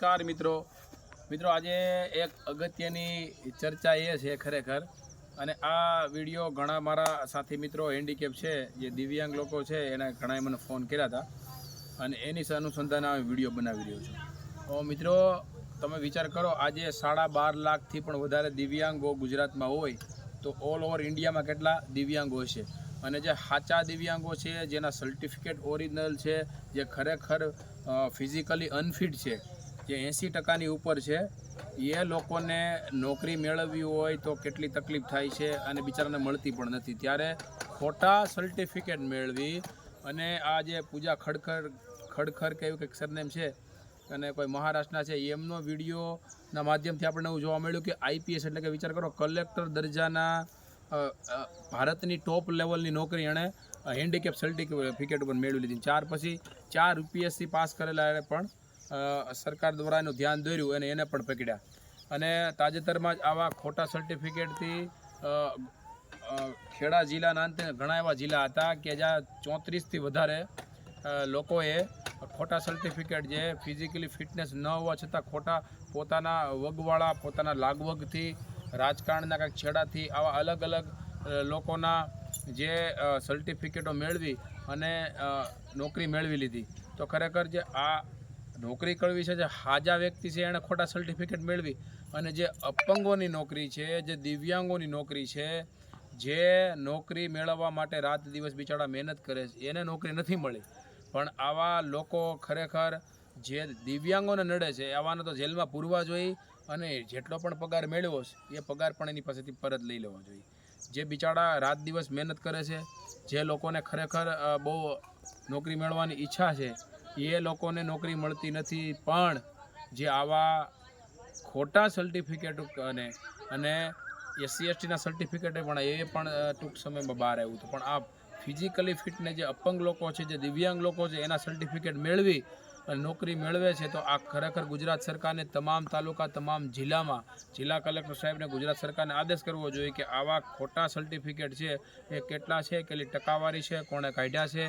નમસ્કાર મિત્રો. મિત્રો, આજે એક અગત્યની ચર્ચા એ છે ખરેખર. અને આ વીડિયો ઘણા મારા સાથી મિત્રો હેન્ડીકેપ છે, જે દિવ્યાંગ લોકો છે, એને ઘણાએ મને ફોન કર્યા હતા. અને એની અનુસંધાને આ વીડિયો બનાવી રહ્યો છું. તો મિત્રો, તમે વિચાર કરો, આજે સાડા બાર લાખથી પણ વધારે દિવ્યાંગો ગુજરાતમાં હોય, તો ઓલ ઓવર ઇન્ડિયામાં કેટલા દિવ્યાંગો છે? અને જે સાચા દિવ્યાંગો છે, જેના સર્ટિફિકેટ ઓરિજિનલ છે, જે ખરેખર ફિઝિકલી અનફિટ છે જે એંસી ટકાની ઉપર છે, એ લોકોને નોકરી મેળવવી હોય તો કેટલી તકલીફ થાય છે અને બિચારાને મળતી પણ નથી. ત્યારે ખોટા સર્ટિફિકેટ મેળવી અને આ જે પૂજા ખડખર ખડખર કે એવું કંઈક સરનેમ છે, અને કોઈ મહારાષ્ટ્રના છે, એમનો વિડીયોના માધ્યમથી આપણને એવું જોવા મળ્યું કે આઈપીએસ એટલે કે વિચાર કરો, કલેક્ટર દરજાના ભારતની ટોપ લેવલની નોકરી એણે હેન્ડીકેપ સર્ટિફિકેટ ઉપર મેળવી લીધી. ચાર પછી ચાર યુપીએસસી પાસ કરેલા એણે પણ સરકાર દ્વારા એનું ધ્યાન દોર્યું અને એને પણ પકડ્યા. અને તાજેતરમાં જ આવા ખોટા સર્ટિફિકેટથી ખેડા જિલ્લાના અંતે ઘણા એવા જિલ્લા હતા કે જ્યાં ચોત્રીસથી વધારે લોકોએ ખોટા સર્ટિફિકેટ જે ફિઝિકલી ફિટનેસ ન હોવા છતાં ખોટા પોતાના વગવાળા, પોતાના લાગવગથી, રાજકારણના કાંઈક છેડાથી આવા અલગ અલગ લોકોના જે સર્ટિફિકેટો મેળવી અને નોકરી મેળવી લીધી. તો ખરેખર જે આ નોકરી કરવી છે, જે હાજા વ્યક્તિ છે એણે ખોટા સર્ટિફિકેટ મેળવી અને જે અપંગોની નોકરી છે, જે દિવ્યાંગોની નોકરી છે, જે નોકરી મેળવવા માટે રાત દિવસ બિચારા મહેનત કરે છે, એને નોકરી નથી મળી. પણ આવા લોકો ખરેખર જે દિવ્યાંગોને નડે છે, આવાને તો જેલમાં પૂરવા જોઈએ અને જેટલો પણ પગાર મેળવ્યો છે, એ પગાર પણ એની પાસેથી પરત લઈ લેવો જોઈએ. જે બિચારા રાત દિવસ મહેનત કરે છે, જે લોકોને ખરેખર બહુ નોકરી મેળવવાની ઈચ્છા છે એ લોકોને નોકરી મળતી નથી, પણ જે આવા ખોટા સર્ટિફિકેટ અને અને એસસી એસટીના સર્ટિફિકેટે પણ એ પણ ટૂંક સમયમાં બહાર આવ્યું હતું. પણ આ ફિઝિકલી ફિટને જે અપંગ લોકો છે, જે દિવ્યાંગ લોકો છે, એના સર્ટિફિકેટ મેળવી અને નોકરી મેળવે છે, તો આ ખરેખર ગુજરાત સરકારને તમામ તાલુકા, તમામ જિલ્લામાં, જિલ્લા કલેક્ટર સાહેબને ગુજરાત સરકારને આદેશ કરવો જોઈએ કે આવા ખોટા સર્ટિફિકેટ છે, એ કેટલા છે, કેટલી ટકાવારી છે, કોણે કાઢ્યા છે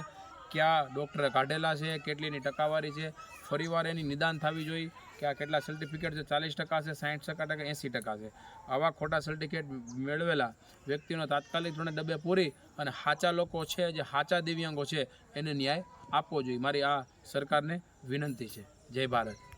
કયા ડૉક્ટરે કાઢેલા છે, કેટલીની ટકાવારી છે, ફરીવાર એની નિદાન થવી જોઈએ કે આ કેટલા સર્ટિફિકેટ છે, ચાલીસ ટકા છે સાઠ ટકા ટકા, એંસી ટકા છે. આવા ખોટા સર્ટિફિકેટ મેળવેલા વ્યક્તિનો તાત્કાલિક ધોરણે ડબ્બે પૂરી અને સાચા લોકો છે, જે સાચા દિવ્યાંગો છે, એને ન્યાય આપવો જોઈએ. મારી આ સરકારને વિનંતી છે. જય ભારત.